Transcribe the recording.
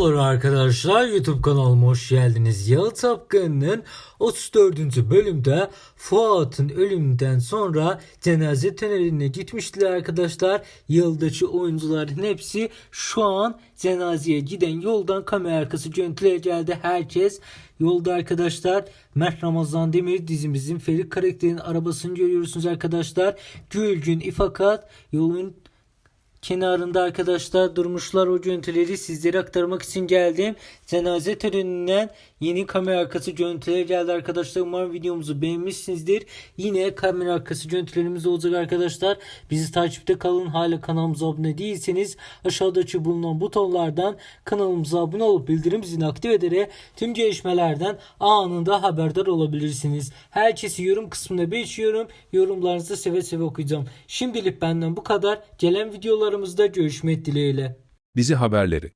Merhaba arkadaşlar YouTube kanalıma hoş geldiniz. Yalı Tapkanı'nın 34. bölümde Fuat'ın ölümünden sonra cenaze törenine gitmiştiler arkadaşlar. Yıldaki oyuncuların hepsi şu an cenazeye giden yoldan kamera arkası görüntüler geldi. Herkes yolda arkadaşlar. Mert Ramazan Demir dizimizin Ferit karakterinin arabasını görüyorsunuz arkadaşlar. Gülgün İfakat yolun kenarında arkadaşlar durmuşlar o görüntüleri sizlere aktarmak için geldim. Cenaze töreninden yeni kamera arkası görüntüler geldi arkadaşlar. Umarım videomuzu beğenmişsinizdir. Yine kamera arkası görüntülerimiz olacak arkadaşlar. Bizi takipte kalın. Hala kanalımıza abone değilseniz aşağıdaki bulunan butonlardan kanalımıza abone olup bildirim zilini aktif ederek tüm gelişmelerden anında haberdar olabilirsiniz. Herkesi yorum kısmına bekliyorum. Yorumlarınızı seve seve okuyacağım. Şimdilik benden bu kadar. Gelen videolarımızda görüşmek dileğiyle. Dizi haberleri